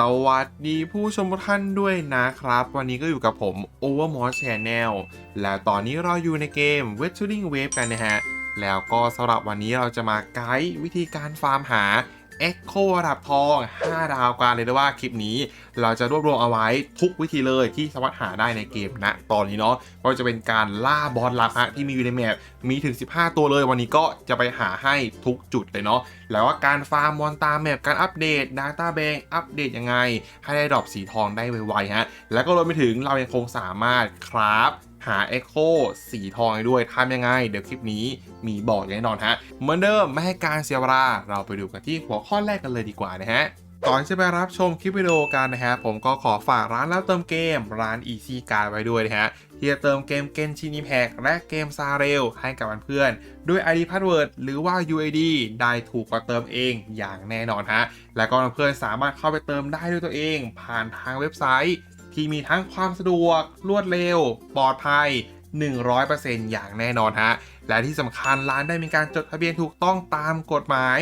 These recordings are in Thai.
สวัสดีผู้ชมทุกท่านด้วยนะครับ วันนี้ก็อยู่กับผม Overmore Channel และตอนนี้เราอยู่ในเกม w e t t u r i n g Wave กันนะฮะ แล้วก็สำหรับวันนี้เราจะมาไกด์วิธีการฟาร์มหา Echo ระดับทอง 5 ดาวกันเลยนะว่าคลิปนี้ เราจะรวบรวมเอาไว้ทุกวิธีเลยที่สามารถหาได้ในเกมณตอนนี้เนาะก็จะเป็นการล่าบอสลับฮะที่มีอยู่ในแมปมีถึง 15 ตัวเลยวันนี้ก็จะไปหาให้ทุกจุดเลยเนาะแล้วว่าการฟาร์มมอนตามแมปการอัปเดต Data Bank อัปเดตยังไง ให้ได้ดรอปสีทองได้ไวๆฮะแล้วก็รวมไปถึงเรายังคงสามารถคราฟ หา Echo สีทองให้ด้วยทำยังไง เดี๋ยวคลิปนี้มีบอกอย่างแน่นอนฮะ เหมือนเดิมไม่ให้การเสียเวลาเราไปดูกันที่หัวข้อแรกกันเลยดีกว่านะฮะก่อนจะไปรับชมคลิปวิดีโอกันนะฮะ ผมก็ขอฝากร้านรับเติมเกมร้าน Easy Card ไว้ด้วยนะฮะที่จะเติมเกมเกนชินิแพกและเกมซาเรลให้กับเพื่อนๆด้วย ID Password หรือว่า UID ได้ถูกกว่าเติมเองอย่างแน่นอนฮะ และก็เพื่อนๆสามารถเข้าไปเติมได้ด้วยตัวเอง ผ่านทางเว็บไซต์ ที่มีทั้งความสะดวก รวดเร็ว ปลอดภัย 100%อย่างแน่นอนฮะ และที่สำคัญร้านได้มีการจดทะเบียนถูกต้องตามกฎหมาย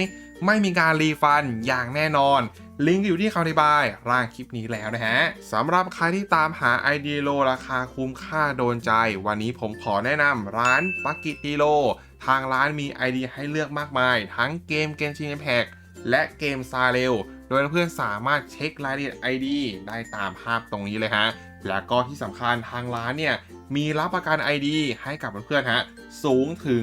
ไม่มีการรีฟันอย่างแน่นอน ลิงก์อยู่ที่คำอธิบายร่างคลิปนี้แล้วนะฮะสำหรับใครที่ตามหาไอเดียโลราคาคุ้มค่าโดนใจ วันนี้ผมขอแนะนำร้านปักกิตีโล ทางร้านมีไอเดียให้เลือกมากมาย ทั้งเกมเกมชินแพกและเกมซาเรล โดยเพื่อนสามารถเช็ครายละเอียด ID ได้ตามภาพตรงนี้เลยฮะ และก็ที่สำคัญทางร้านเนี่ย มีรับประกัน ID ให้กับเพื่อนๆฮะ สูงถึง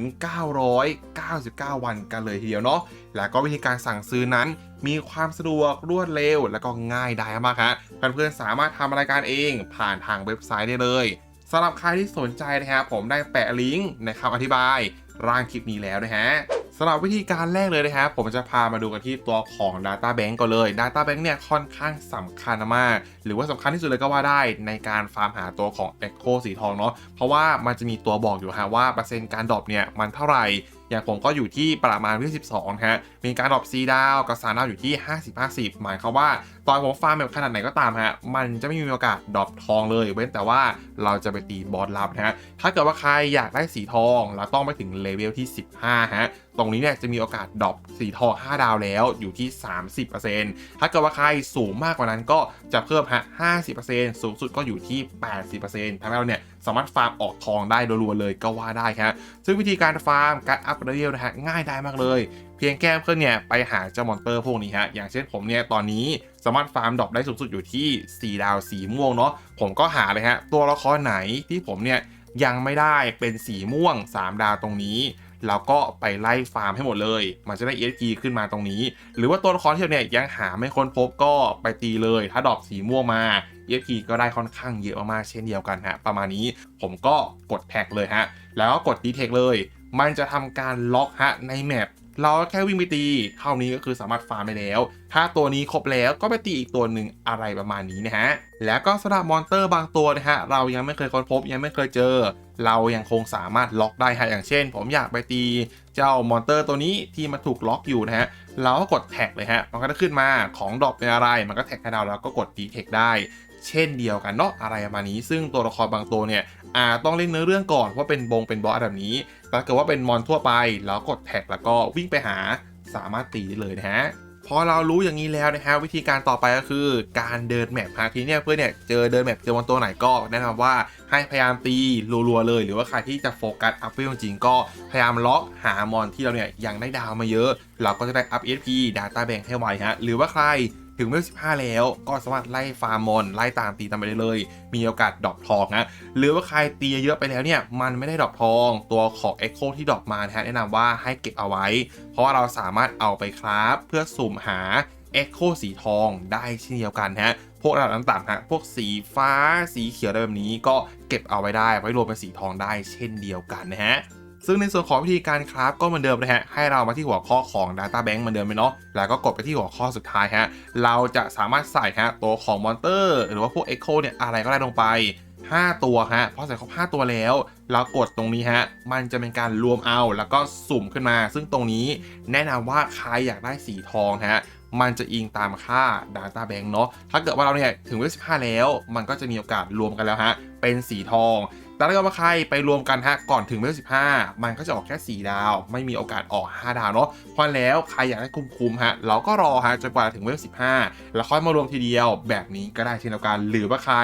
999 วันกันเลยทีเดียวเนาะ แล้วก็วิธีการสั่งซื้อนั้น มีความสะดวกรวดเร็ว และก็ง่ายได้มากฮะเพื่อนๆสามารถทำรายการเองผ่านทางเว็บไซต์ได้เลยสำหรับใครที่สนใจนะครับผมได้แปะลิงก์ในคำอธิบายร่างคลิปนี้แล้วนะฮะ สำหรับวิธีการแรกเลยนะครับผมจะพามาดูกันที่ตัวของ Data Bank ก่อนเลย Data Bank เนี่ยค่อนข้างสำคัญมาก หรือว่าสำคัญที่สุดเลยก็ว่าได้ในการฟาร์มหาตัวของ Echo สีทองเนาะเพราะว่ามันจะมีตัวบอกอยู่ฮะว่าเปอร์เซ็นต์การดรอปเนี่ยมันเท่าไหร่อย่างผมก็อยู่ที่ประมาณที่12ฮะมีการดรอปซีดาวกับซาดาวอยู่ที่ 50-50 หมายความว่าตอนผมฟาร์มแบบขนาดไหนก็ตามฮะมันจะไม่มีโอกาสดรอปทองเลย เว้นแต่ว่าเราจะไปตีบอสลับนะฮะถ้าเกิดว่าใครอยากได้สีทอง เราต้องไปถึงเลเวลที่ 15ฮะตรงนี้เนี่ยจะมีโอกาสดรอปสีทอง 5 ดาวแล้วอยู่ที่ 30%ถ้าเกิดว่าใครสูงมากกว่านั้นก็จะเพิ่มฮะ50%สูงสุดก็อยู่ที่ 80%ทำให้เราเนี่ย สามารถฟาร์มออกทองได้รัวๆเลยก็ว่าได้ครับซึ่งวิธีการฟาร์มการอัพเลเวลนะฮะง่ายได้มากเลย เพียงแค่เพื่อนเนี่ยไปหาเจ้ามอนเตอร์พวกนี้ฮะอย่างเช่นผมเนี่ยตอนนี้สามารถฟาร์มดรอปได้สูงสุดอยู่ที่ 4 ดาวสีม่วงเนาะผมก็หาเลยฮะตัวละครไหนที่ผมเนี่ยยังไม่ได้เป็นสีม่วง 3 ดาวตรงนี้แล้วก็ไปไล่ฟาร์มให้หมดเลย มันจะได้ EXP ขึ้นมาตรงนี้ หรือว่าตัวละครที่เราเนี่ยยังหาไม่ค้นพบก็ไปตีเลย ถ้าดอปสีม่วงมา EXP ก็ได้ค่อนข้างเยอะมากๆเช่นเดียวกันฮะ ประมาณนี้ผมก็กดแท็กเลยฮะ แล้วก็กดดีเทคเลย มันจะทำการล็อกฮะในแมปเราแค่วิ่งไปตี เท่านี้ก็คือสามารถฟาร์มได้แล้ว ถ้าตัวนี้ครบแล้วก็ไปตีอีกตัวหนึ่งอะไรประมาณนี้นะฮะ แล้วก็สำหรับมอนเตอร์บางตัวนะฮะ เรายังไม่เคยค้นพบยังไม่เคยเจอ เรายังคงสามารถล็อกได้ฮะ อย่างเช่น ผมอยากไปตีเจ้ามอนเตอร์ตัวนี้ที่มันถูกล็อกอยู่นะฮะ เราก็กดแท็กเลยฮะ มันก็จะขึ้นมาของดรอปเป็นอะไร มันก็แท็กให้เราแล้วก็กดดีเทคได้ เช่นเดียวกันเนาะอะไรประมาณนี้ ซึ่งตัวละครบางตัวเนี่ยอาจต้องเล่นเนื้อเรื่องก่อนว่าเป็นบงเป็นบอสแบบนี้แต่ถ้าเกิดว่าเป็นมอนทั่วไป แล้วกดแท็กแล้วก็วิ่งไปหาสามารถตีได้เลยนะฮะพอเรารู้อย่างนี้แล้วนะฮะวิธีการต่อไปก็คือการเดินแมปฮะทีเนี้ยเพื่อนเนี่ยเจอเดินแมปเจอมอนตัวไหนก็แนะนำว่าให้พยายามตีรัวๆเลย หรือว่าใครที่จะโฟกัสอัพเวลจริงก็พยายามล็อกหามอนที่เราเนี่ยยังได้ดาวมาเยอะ เราก็จะได้อัพ EXP Data Bank ให้ไวฮะหรือว่าใคร ถึงเวล15 แล้ว ก็สามารถไล่ฟาร์มมอน ไล่ตามตีตามไปได้เลย มีโอกาสดรอปทองนะหรือว่าใครตีเยอะไปแล้วเนี่ย มันไม่ได้ดรอปทอง ตัวของ Echo ที่ดรอปมานะฮะแนะนำว่าให้เก็บเอาไว้ เพราะว่าเราสามารถเอาไปคราฟเพื่อสุ่มหา Echo สีทองได้เช่นเดียวกันฮะพวกระดับต่ำๆฮะ พวกสีฟ้า สีเขียวอะไรแบบนี้ก็เก็บเอาไว้ได้ ไว้รวมเป็นสีทองได้เช่นเดียวกันนะฮะ ซึ่งในส่วนของวิธีการคราฟก็เหมือนเดิมนะฮะให้เรามาที่หัวข้อของ Data Bank เหมือนเดิมไปเนาะแล้วก็กดไปที่หัวข้อสุดท้ายฮะเราจะสามารถใส่ฮะตัวของมอนเตอร์หรือว่าพวก Echo เนี่ยอะไรก็ได้ลงไป 5 ตัวฮะพอใส่ครบ5ตัวแล้วเรากดตรงนี้ฮะ มันจะเป็นการรวมเอาแล้วก็สุ่มขึ้นมา ซึ่งตรงนี้แนะนำว่าใครอยากได้สีทองฮะ มันจะอิงตามค่า Data Bank เนาะ ถ้าเกิดว่าเราเนี่ยถึงเวล15 แล้ว มันก็จะมีโอกาสรวมกันแล้วฮะ เป็นสีทอง แต่ถ้าเกิดว่าใครไปรวมกันฮะก่อนถึงเวล15 มันก็จะออกแค่ 4 ดาว ไม่มีโอกาสออก 5 ดาวเนาะเพราะแล้วใครอยากได้คุ้มๆฮะเราก็รอฮะจนกว่าถึงเวล15 แล้วค่อยมารวมทีเดียวแบบนี้ก็ได้เช่นเดียวกันหรือว่าใคร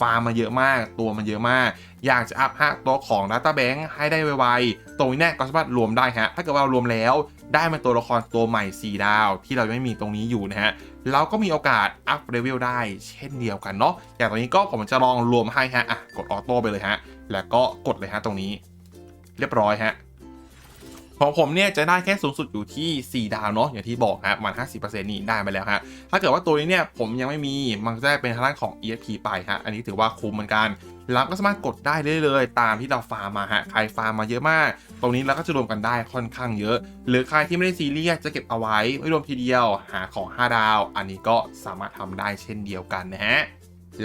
ฟาร์มมาเยอะมาก ตัวมันเยอะมาก อยากจะอัพฮะตัวของ Data Bank ให้ได้ไวๆตรงนี้เนี่ยก็สามารถรวมได้ฮะถ้าเกิดว่าเรารวมแล้ว ได้มาตัวละครตัวใหม่ 4 ดาว ที่เราไม่มีตรงนี้อยู่นะฮะเราก็มีโอกาสอัพเลเวลได้เช่นเดียวกันเนาะอย่างตรงนี้ก็ผมจะลองรวมให้ฮะอะกดออโต้ไปเลยฮะแล้วก็กดเลยฮะตรงนี้ เรียบร้อยฮะของผมเนี่ยจะได้แค่สูงสุดอยู่ที่ 4 ดาวเนาะอย่างที่บอกฮะมัน 50%นี่ได้มาแล้วฮะถ้าเกิดว่าตัวนี้เนี่ยผมยังไม่มีมันจะได้เป็นทางด้านของ EXP ไปฮะอันนี้ถือว่าคุ้มเหมือนกัน เราก็สามารถกดได้เรื่อยๆเลยตามที่เราฟาร์มมาฮะใครฟาร์มมาเยอะมาก ตรงนี้เราก็จะรวมกันได้ค่อนข้างเยอะ หรือใครที่ไม่ได้ซีเรียสจะเก็บเอาไว้ไม่รวมทีเดียวหาของ 5 ดาว อันนี้ก็สามารถทำได้เช่นเดียวกันนะฮะ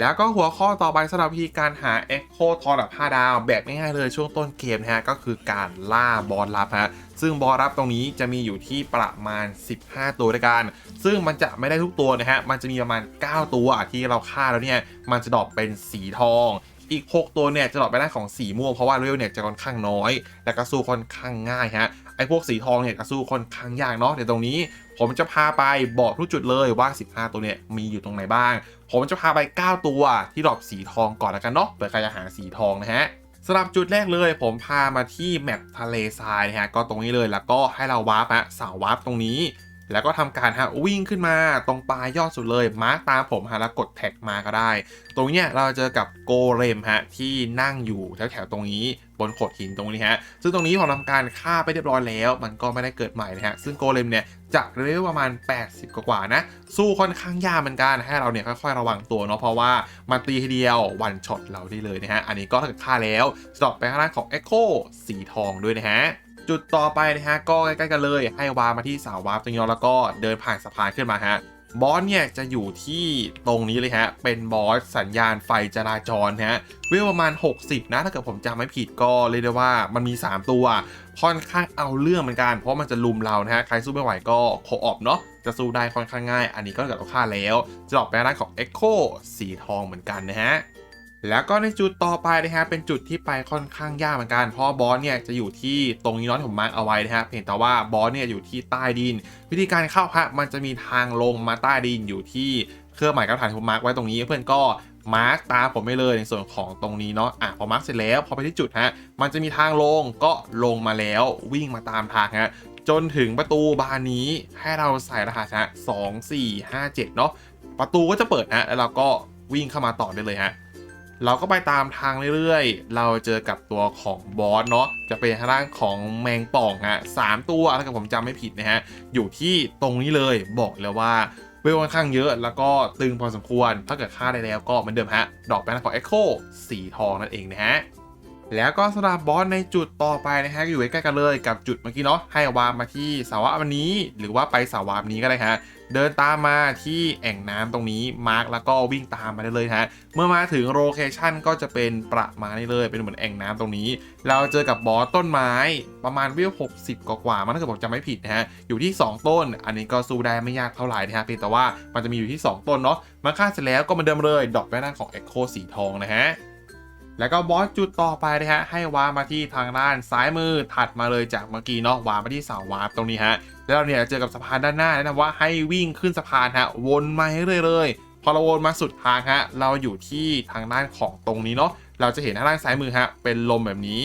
แล้วก็หัวข้อต่อไปสำหรับวิธีการหา Echo ทอระดับ5ดาว แบบง่ายๆเลยช่วงต้นเกมนะฮะก็คือการล่าบอสลับฮะซึ่งบอสลับตรงนี้จะมีอยู่ที่ประมาณ 15 ตัวด้วยกัน ซึ่งมันจะไม่ได้ทุกตัวนะฮะมันจะมีประมาณ 9 ตัวที่เราฆ่าแล้วเนี่ยมันจะดรอปเป็นสีทอง อีก 6 ตัวเนี่ยจะดรอปไปด้ของสีม่วงเพราะว่าเลเวลเนี่ยจะค่อนข้างน้อย และก็สู้ค่อนข้างง่ายฮะไอ้พวกสีทองเนี่ยก็สู้ค่อนข้างยากเนาะเดี๋ยวตรงนี้ ผมจะพาไปบอกทุกจุดเลยว่า 15 ตัวเนี่ยมีอยู่ตรงไหนบ้าง ผมจะพาไป 9 ตัวที่ดรอปสีทองก่อนแล้วกันเนาะเผื่อใครจะหาสีทองนะฮะสำหรับจุดแรกเลยผมพามาที่แมปทะเลทรายนะฮะก็ตรงนี้เลยแล้วก็ให้เราวาร์ปฮะเสาวาร์ปตรงนี้ แล้วก็ทำการฮะวิ่งขึ้นมาตรงปลายยอดสุดเลย มาร์กตามผมฮะแล้วกดแท็กมาก็ได้ ตรงเนี้ยเราเจอกับโกเลมฮะที่นั่งอยู่แถวๆตรงนี้บนโขดหินตรงนี้ฮะ ซึ่งตรงนี้ผมทำการฆ่าไปเรียบร้อยแล้ว มันก็ไม่ได้เกิดใหม่นะฮะ ซึ่งโกเลมเนี่ยจะเลเวลประมาณ 80 กว่าๆนะ สู้ค่อนข้างยากเหมือนกัน ให้เราเนี่ยค่อยๆระวังตัวเนาะ เพราะว่ามันตีทีเดียววันช็อตเราได้เลยนะฮะ อันนี้ก็ถ้าเกิดฆ่าแล้วจะดรอปไปข้างล่างของ Echo สีทองด้วยนะฮะ จุดต่อไปนะฮะก็ใกล้ๆกันเลยให้วามาที่เสาวาร์ปตรงนี้แล้วก็เดินผ่านสะพานขึ้นมาฮะบอสเนี่ยจะอยู่ที่ตรงนี้เลยฮะ เป็นบอสสัญญาณไฟจราจรฮะเวลประมาณ 60 นะถ้าเกิดผมจำไม่ผิดก็เรียกได้ว่ามันมี 3 ตัว ค่อนข้างเอาเรื่องเหมือนกัน เพราะมันจะลุมเรานะฮะ ใครสู้ไม่ไหวก็โคออบเนาะจะสู้ได้ค่อนข้างง่าย อันนี้ก็เกิดเราฆ่าแล้วจะออกไปด้านของ Echo สีทองเหมือนกันนะฮะ แล้วก็ในจุดต่อไปนะฮะเป็นจุดที่ไปค่อนข้างยากเหมือนกัน เพราะบอสเนี่ยจะอยู่ที่ตรงนี้น้อยผมมาร์กเอาไว้นะฮะเพียงแต่ว่าบอสเนี่ยอยู่ที่ใต้ดิน วิธีการเข้าฮะมันจะมีทางลงมาใต้ดินอยู่ที่เครื่องหมายกระฐานที่ผมมาร์กไว้ตรงนี้เพื่อนก็มาร์กตามผมไปเลยในส่วนของตรงนี้เนาะอะพอมาร์กเสร็จแล้วพอไปที่จุดฮะมันจะมีทางลงก็ลงมาแล้ววิ่งมาตามทางฮะจนถึงประตูบานนี้ให้เราใส่รหัสฮะสองสี่ห้าเจ็ดเนาะประตูก็จะเปิดฮะแล้วเราก็วิ่งเข้ามาต่อได้เลยฮะ เราก็ไปตามทางเรื่อยๆ เราเจอกับตัวของบอสเนาะ จะเป็นทางด้านของแมงป่องอะสามตัวถ้าเกิดผมจำไม่ผิดนะฮะ อยู่ที่ตรงนี้เลยบอกเลยว่าเวลค่อนข้างเยอะแล้วก็ตึงพอสมควร ถ้าเกิดฆ่าได้แล้วก็เหมือนเดิมฮะ ดอกแบนของ Echo สีทองนั่นเองนะฮะ แล้วก็สำหรับบอสในจุดต่อไปนะฮะอยู่ใกล้ๆกันเลยกับจุดเมื่อกี้เนาะให้วางมาที่สาวะวันนี้ หรือว่าไปสาวะนี้ก็ได้ฮะเดินตามมาที่แอ่งน้ำตรงนี้มาร์กแล้วก็วิ่งตามมาได้เลยฮะเมื่อมาถึงโลเคชันก็จะเป็นประมาณนี้เลยเป็นเหมือนแอ่งน้ำตรงนี้ เราเจอกับบอสต้นไม้ประมาณวิว60กว่ามันถ้าเกิดผมจำไม่ผิดนะฮะอยู่ที่ 2 ต้น อันนี้ก็สู้ได้ไม่ยากเท่าไหร่นะฮะเพียงแต่ว่ามันจะมีอยู่ที่ 2 ต้นเนาะมาฆ่าเสร็จแล้วก็มาเดิมเลยดอกแม่ด้านของ Echo สีทองนะฮะ แล้วก็บอสจุดต่อไปนะฮะให้วามาที่ทางด้านซ้ายมือถัดมาเลยจากเมื่อกี้เนาะวามาที่เสาวาร์ปตรงนี้ฮะแล้วเนี่ยเจอกับสะพานด้านหน้าแนะนำว่าให้วิ่งขึ้นสะพานฮะวนมาให้เรื่อยๆเลยพอเราวนมาสุดทางฮะเราอยู่ที่ทางด้านของตรงนี้เนาะเราจะเห็นทางด้านซ้ายมือฮะเป็นลมแบบนี้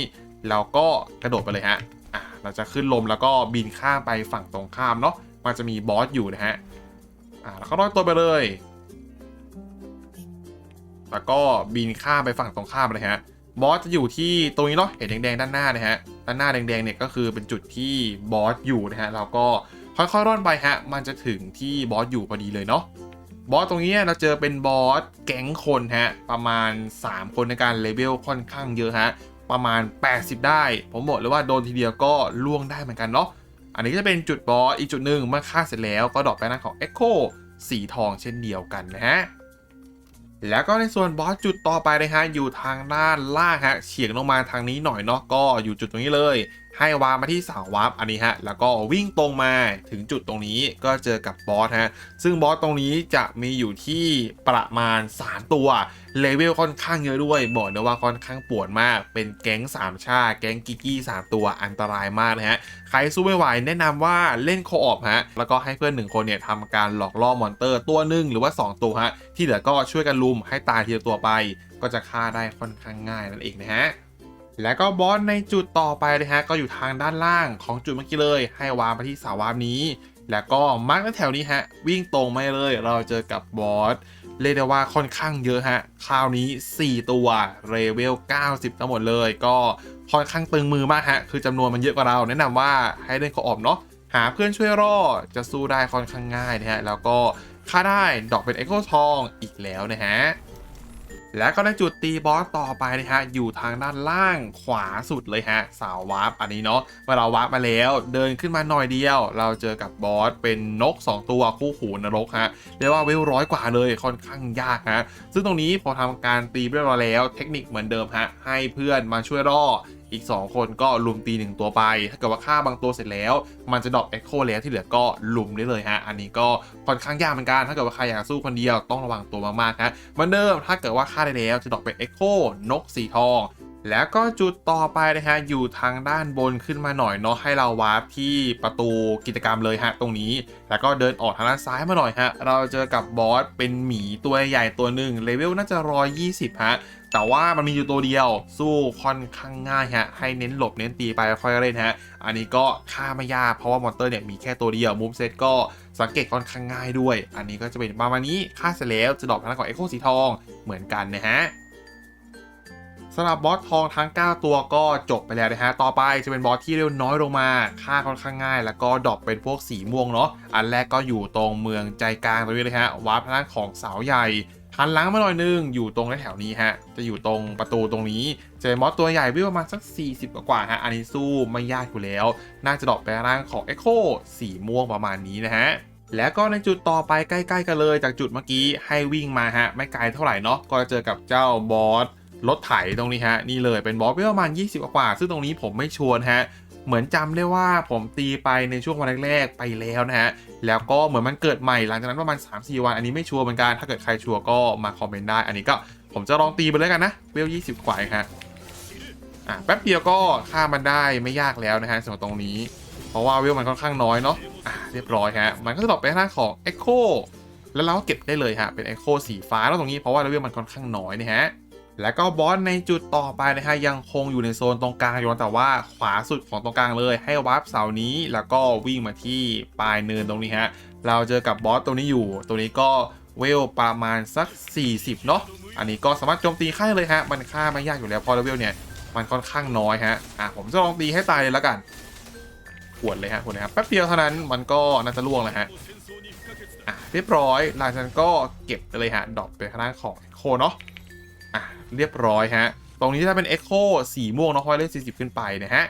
เราก็กระโดดไปเลยฮะอะเราจะขึ้นลมแล้วก็บินข้ามไปฝั่งตรงข้ามเนาะมันจะมีบอสอยู่นะฮะอะแล้วก็ลอยตัวไปเลย แล้วก็บินข้ามไปฝั่งตรงข้ามเลยฮะบอสจะอยู่ที่ตรงนี้เนาะเห็นแดงๆด้านหน้านะฮะด้านหน้าแดงๆเนี่ยก็คือเป็นจุดที่บอสอยู่นะฮะเราก็ค่อยๆร่อนไปฮะมันจะถึงที่บอสอยู่พอดีเลยเนาะบอสตรงนี้เราเจอเป็นบอสแก๊งคนฮะประมาณ 3 คนในการเลเวลค่อนข้างเยอะฮะประมาณ 80 ได้ ผมบอกเลยว่าโดนทีเดียวก็ล่วงได้เหมือนกันเนาะอันนี้ก็จะเป็นจุดบอสอีกจุดหนึ่งเมื่อฆ่าเสร็จแล้วก็ดรอปไปหน้าของ Echo สีทองเช่นเดียวกันนะฮะ แล้วก็ในส่วนบอสจุดต่อไปนะฮะอยู่ทางด้านล่างฮะเฉียงลงมาทางนี้หน่อยเนาะก็อยู่จุดตรงนี้เลย ให้วางมาที่เสาวาร์ปอันนี้ฮะ แล้วก็วิ่งตรงมาถึงจุดตรงนี้ก็เจอกับบอสฮะ ซึ่งบอสตรงนี้จะมีอยู่ที่ประมาณ 3 ตัว เลเวลค่อนข้างเยอะด้วย บอกเลยว่าค่อนข้างปวดมาก เป็นแก๊งสามชา แก๊งกิกกี้ 3 ตัวอันตรายมากนะฮะ ใครสู้ไม่ไหวแนะนำว่าเล่นโคออปฮะ แล้วก็ให้เพื่อนหนึ่งคนเนี่ยทำการหลอกล่อมอนเตอร์ตัวหนึ่งหรือว่า 2 ตัวฮะ ที่เหลือก็ช่วยกันลุมให้ตายทีละตัวไป ก็จะฆ่าได้ค่อนข้างง่ายนั่นเองนะฮะ แล้วก็บอสในจุดต่อไปนะฮะก็อยู่ทางด้านล่างของจุดเมื่อกี้เลย ให้วางไปที่สาวาร์ปนี้ แล้วก็มาร์กแถวนี้ฮะ วิ่งตรงไม่เลย เราเจอกับบอสเรียกได้ว่าค่อนข้างเยอะฮะ คราวนี้ 4 ตัวเรเวล 90 ทั้งหมดเลย ก็ค่อนข้างตึงมือมากฮะ คือจำนวนมันเยอะกว่าเรา แนะนำว่าให้เล่นโคออปเนาะ หาเพื่อนช่วยรอดจะสู้ได้ค่อนข้างง่ายนะฮะ แล้วก็ค่าได้ดอกเป็นเอ็กโคทองอีกแล้วนะฮะ แล้วก็ในจุดตีบอสต่อไปนะฮะ อยู่ทางด้านล่างขวาสุดเลยฮะ สาววาร์ปอันนี้เนาะเมื่อเราวาร์ปมาแล้ว เดินขึ้นมาหน่อยเดียว เราเจอกับบอสเป็นนก 2 ตัวคู่หูนรกฮะ เรียกว่าเวลร้อยกว่าเลยค่อนข้างยากฮะ ซึ่งตรงนี้พอทำการตีเรียบร้อยแล้ว เทคนิคเหมือนเดิมฮะ ให้เพื่อนมาช่วยร่อ อีก 2 คนก็ลุมตี 1 ตัวไป ถ้าเกิดว่าฆ่าบางตัวเสร็จแล้ว มันจะดรอปเอ็กโคแล้วที่เหลือก็ลุมได้เลยฮะ อันนี้ก็ค่อนข้างยากเหมือนกัน ถ้าเกิดว่าใครอยากสู้คนเดียวต้องระวังตัวมากๆฮะเหมือนเดิมถ้าเกิดว่าฆ่าได้แล้วจะดรอปเป็นเอ็กโคนกสีทอง แล้วก็จุดต่อไปนะฮะอยู่ทางด้านบนขึ้นมาหน่อยเนาะให้เราวาร์ปที่ประตูกิจกรรมเลยฮะตรงนี้ แล้วก็เดินออกทางด้านซ้ายมาหน่อยฮะเราเจอกับบอสเป็นหมีตัวใหญ่ตัวหนึ่งเลเวลน่าจะ120ฮะแต่ว่ามันมีอยู่ตัวเดียวสู้ค่อนข้างง่ายฮะให้เน้นหลบเน้นตีไปค่อยเล่นฮะอันนี้ก็ฆ่าไม่ยากเพราะว่ามอนเตอร์เนี่ยมีแค่ตัวเดียวมูฟเซตก็สังเกตค่อนข้างง่ายด้วย อันนี้ก็จะเป็นประมาณนี้ฆ่าเสร็จแล้วจะดรอปทางด้านของเอ็กโคสีทองเหมือนกันนะฮะ สำหรับบอสทองทั้ง 9 ตัวก็จบไปแล้วนะฮะ ต่อไปจะเป็นบอสที่เร็วน้อยลงมาฆ่าค่อนข้างง่าย แล้วก็ดรอปเป็นพวกสีม่วงเนาะ อันแรกก็อยู่ตรงเมืองใจกลางตรงนี้เลยฮะ วาร์ปทางด้านของเสาใหญ่หันหลังมาหน่อยนึง อยู่ตรงแถวนี้ฮะ จะอยู่ตรงประตูตรงนี้ เจอมอสตัวใหญ่วิ่งประมาณสัก 40 กว่าฮะ อันนี้สู้ไม่ยากอยู่แล้ว น่าจะดรอปไปร่างของ Echo สีม่วงประมาณนี้นะฮะแล้วก็ในจุดต่อไปใกล้ ๆ กันเลยจากจุดเมื่อกี้ให้วิ่งมาฮะ ไม่ไกลเท่าไหร่เนาะก็จะเจอกับเจ้าบอส รถไถตรงนี้ฮะ นี่เลยเป็นบอสประมาณ 20 กว่า ซึ่งตรงนี้ผมไม่ชวนฮะ เหมือนจำได้ว่าผมตีไปในช่วงวันแรกๆไปแล้วนะฮะ แล้วก็เหมือนมันเกิดใหม่หลังจากนั้นประมาณ 3-4 วันอันนี้ไม่ชัวร์เหมือนกันถ้าเกิดใครชัวร์ก็มาคอมเมนต์ได้ อันนี้ก็ผมจะลองตีไปเลยกันนะเวล20กว่าฮะอะแป๊บเดียวก็ฆ่ามันได้ไม่ยากแล้วนะฮะสำหรับตรงนี้ เพราะว่าเวลมันค่อนข้างน้อยเนาะอะเรียบร้อยฮะมันก็จะตอบไปทางด้าของ Echo แล้วเราก็เก็บได้เลยฮะเป็น Echo สีฟ้าแล้วตรงนี้เพราะว่าเลเวลมันค่อนข้างน้อยนะฮะ แล้วก็บอสในจุดต่อไปนะฮะยังคงอยู่ในโซนตรงกลางอยู่แต่ว่าขวาสุดของตรงกลางเลย ให้วาร์ปเสานี้แล้วก็วิ่งมาที่ปลายเนินตรงนี้ฮะเราเจอกับบอสตัวนี้อยู่ ตัวนี้ก็เวลประมาณสัก 40 เนาะอันนี้ก็สามารถโจมตีฆ่าได้เลยฮะมันฆ่าไม่ยากอยู่แล้วเพอเลเวลเนี่ยมันค่อนข้างน้อยฮะอะผมจะลองตีให้ตายเลยแล้วกันขวดเลยฮะขวดเลยครับแป๊บเดียวเท่านั้นมันก็น่าจะล่วงแล้วฮะอะเรียบร้อยหลังจากนั้นก็เก็บไปเลยฮะดรอปไปข้างล่างของโคเนาะ เรียบร้อยฮะ ตรงนี้จะเป็น Echo สีม่วงเนาะเพราะเลข40 ขึ้นไปนะฮะ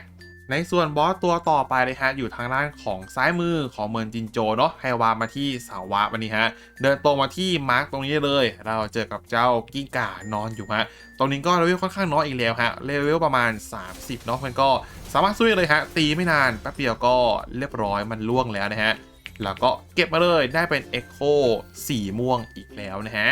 ในส่วนบอสตัวต่อไปเลยฮะ อยู่ทางด้านของซ้ายมือของเมินจินโจเนาะให้วามาที่เสาวาวันนี้ฮะ เดินตรงมาที่มาร์กตรงนี้เลย เราเจอกับเจ้ากิ้งก่านอนอยู่ฮะ ตรงนี้ก็เลเวลค่อนข้างน้อยอีกแล้วฮะ เลเวลประมาณ 30 เนาะมันก็สามารถสู้ได้เลยฮะ ตีไม่นานแป๊บเดียวก็เรียบร้อยมันล่วงแล้วนะฮะ แล้วก็เก็บมาเลยได้เป็น Echo สีม่วงอีกแล้วนะฮะ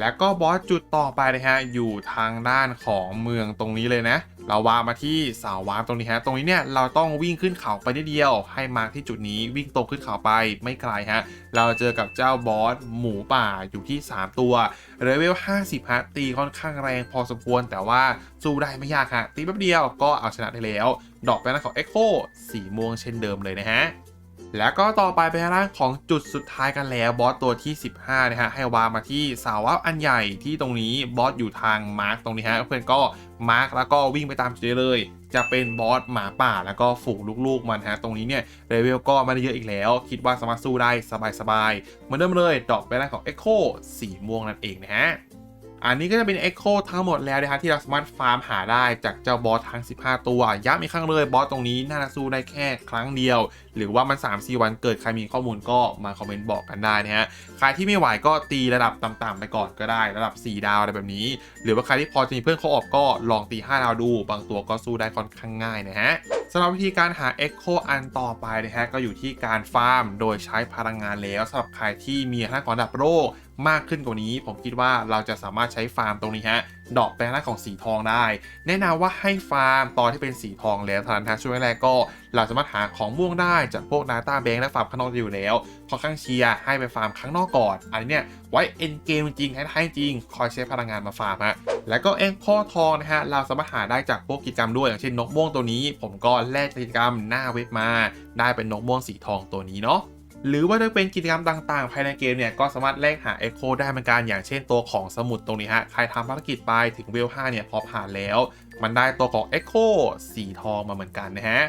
แล้วก็บอสจุดต่อไปนะฮะอยู่ทางด้านของเมืองตรงนี้เลยนะ เราวางมาที่เสาวาร์ปตรงนี้ฮะตรงนี้เนี่ยเราต้องวิ่งขึ้นเขาไปนิดเดียว ให้มาที่จุดนี้วิ่งตรงขึ้นเขาไปไม่ไกลฮะเราเจอกับเจ้าบอสหมูป่าอยู่ที่ 3 ตัวเลเวล50ฮะตีค่อนข้างแรงพอสมควร แต่ว่าสู้ได้ไม่ยากฮะตีแป๊บเดียวก็เอาชนะได้แล้ว ดอกไปนะของ Echo สีม่วงเช่นเดิมเลยนะฮะ แล้วก็ต่อไปเป็นร่างของจุดสุดท้ายกันแล้วบอสตัวที่ 15นะฮะให้วางมาที่เสาวับอันใหญ่ที่ตรงนี้บอสอยู่ทางมาร์กตรงนี้ฮะเพื่อนก็มาร์กแล้วก็วิ่งไปตามจุดได้เลย จะเป็นบอสหมาป่าแล้วก็ฝูงลูกๆมันฮะตรงนี้เนี่ยเลเวลก็ไม่ได้เยอะอีกแล้ว คิดว่าสามารถสู้ได้สบายๆเหมือนเดิมเลยดอกไปร่างของ Echo สีม่วงนั่นเองนะฮะอันนี้ก็จะเป็น Echo ทั้งหมดแล้วนะฮะที่เราสามารถฟาร์มหาได้จากเจ้าบอสทั้ง 15 ตัว ย้ำอีกครั้งเลยบอสตรงนี้น่าจะสู้ได้แค่ครั้งเดียว หรือว่ามัน3-4วันเกิดใครมีข้อมูลก็มาคอมเมนต์บอกกันได้นะฮะใครที่ไม่ไหวก็ตีระดับต่ำๆไปก่อนก็ได้ ระดับ 4 ดาวอะไรแบบนี้ หรือว่าใครที่พอจะมีเพื่อนเขาออกก็ลองตี 5 ดาวดู บางตัวก็สู้ได้ค่อนข้างง่ายนะฮะสำหรับวิธีการหา Echo อันต่อไปนะฮะก็อยู่ที่การฟาร์ม โดยใช้พลังงานแล้วสำหรับใครที่มีทาของระดับโลกมากขึ้นกว่านี้ ผมคิดว่าเราจะสามารถใช้ฟาร์มตรงนี้ฮะดอกแปลงร่างของสีทองได้ แนะนำว่าให้ฟาร์มตอนที่เป็นสีทองแล้วท่านั้นช่วงแรกก็ เราสามารถหาของม่วงได้จากพวก Data Bank และฟาร์มข้างนอกอยู่แล้วค่อนข้างเชียร์ให้ไปฟาร์มข้างนอกก่อน อันนี้เนี่ยไว้เอ็นเกมจริงให้จริง คอยใช้พลังงานมาฟาร์มฮะแล้วก็เอ็นข้อทองนะฮะเราสามารถหาได้จากพวกกิจกรรมด้วยอย่างเช่นนกม่วงตัวนี้ ผมก็แลกกิจกรรมหน้าเว็บมา ได้เป็นนกม่วงสีทองตัวนี้เนาะ หรือว่าจะเป็นกิจกรรมต่างๆ ภายในเกมเนี่ย ก็สามารถแลกหา Echo ได้เหมือนกันอย่างเช่นตัวของสมุดตรงนี้ฮะ ใครทำภารกิจไปถึงเวล 5 เนี่ย พอผ่านแล้ว มันได้ตัวของ Echo สีทองมาเหมือนกันนะฮะ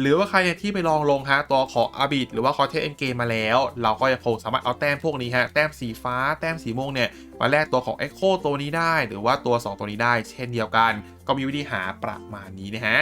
หรือว่าใครที่ไปลองลงฮะตัวของอาบิดหรือว่าคอเทสเอ็นเกมมาแล้ว เราก็ยังคงสามารถเอาแต้มพวกนี้ฮะแต้มสีฟ้าแต้มสีม่วงเนี่ยมาแลกตัวของ Echo ตัวนี้ได้ หรือว่าตัว 2 ตัวนี้ได้ เช่นเดียวกัน ก็มีวิธีหาประมาณนี้นะฮะ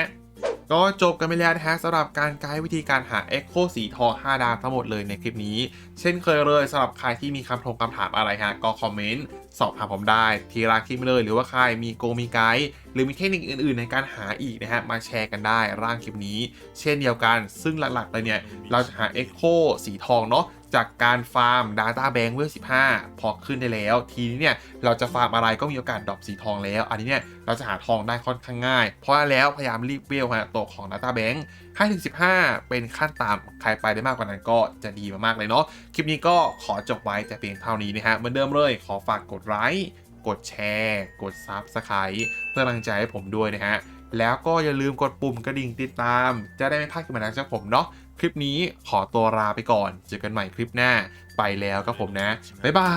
ก็จบกันไปแล้วนะฮะสำหรับการไกด์วิธีการหา Echo สีทอง5ดาวทั้งหมดเลยในคลิปนี้ เช่นเคยเลยสำหรับใครที่มีคำถงคำถามอะไรฮะก็คอมเมนต์สอบถามผมได้ ทีละคลิปเลย หรือว่าใครมีโกมีไกด์หรือมีเทคนิคอื่น ๆ ในการหาอีกนะฮะมาแชร์กันได้ร่างคลิปนี้ เช่นเดียวกัน ซึ่งหลักๆเลยเนี่ยเราจะหา Echo สีทองเนาะ จากการฟาร์ม Data Bank เวล15 พอขึ้นได้แล้ว ทีนี้เนี่ย เราจะฟาร์มอะไรก็มีโอกาสดรอปสีทองแล้ว อันนี้เนี่ยเราจะหาทองได้ค่อนข้างง่าย เพราะแล้วพยายามรีบเวลฮะตัวของ Data Bank ให้ถึง15 เป็นขั้นต่ำใครไปได้มากกว่านั้นก็จะดีมากๆเลยเนาะคลิปนี้ก็ขอจบไว้แต่เพียงเท่านี้นะฮะเหมือนเดิมเลยขอฝากกดไลค์กดแชร์ กด Subscribe เพื่อกำลังใจให้ผมด้วยนะฮะแล้วก็อย่าลืมกดปุ่มกระดิ่งติดตาม จะได้ไม่พลาดคลิปใหม่จากผมเนาะ คลิปนี้ขอตัวลาไปก่อน เจอกันใหม่คลิปหน้า ไปแล้วครับผมนะ บ๊ายบา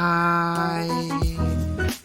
ย